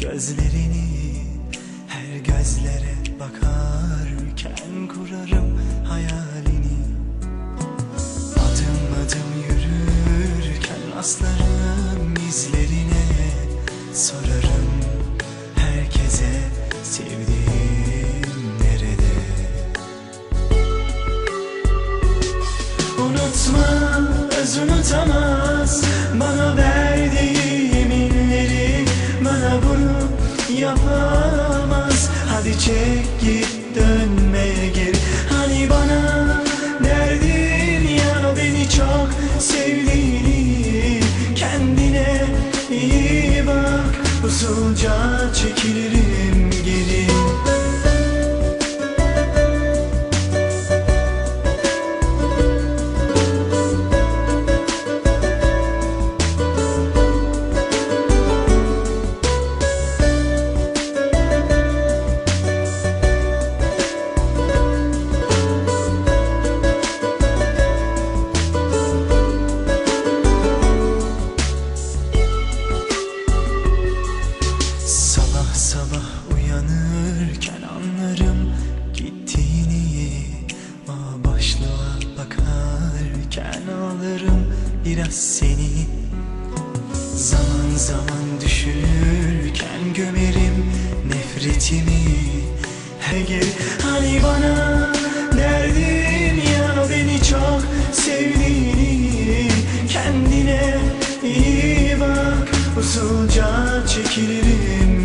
Gözlerini her gözlere bakarken kurarım hayalini. Adım adım yürürken rastlarım izlerine sorarım herkese. Çek git dönme geri. Hani bana derdin ya beni çok sevdiğini Kendine iyi bak Usulca çekilirim Sabah uyanırken anlarım gittiğini. O boşluğa bakarken ağlarım biraz seni. Zaman zaman düşünürken gömerim nefretimi. Geri hani bana derdin ya beni çok sevdiğini. Kendine iyi bak usulca çekilirim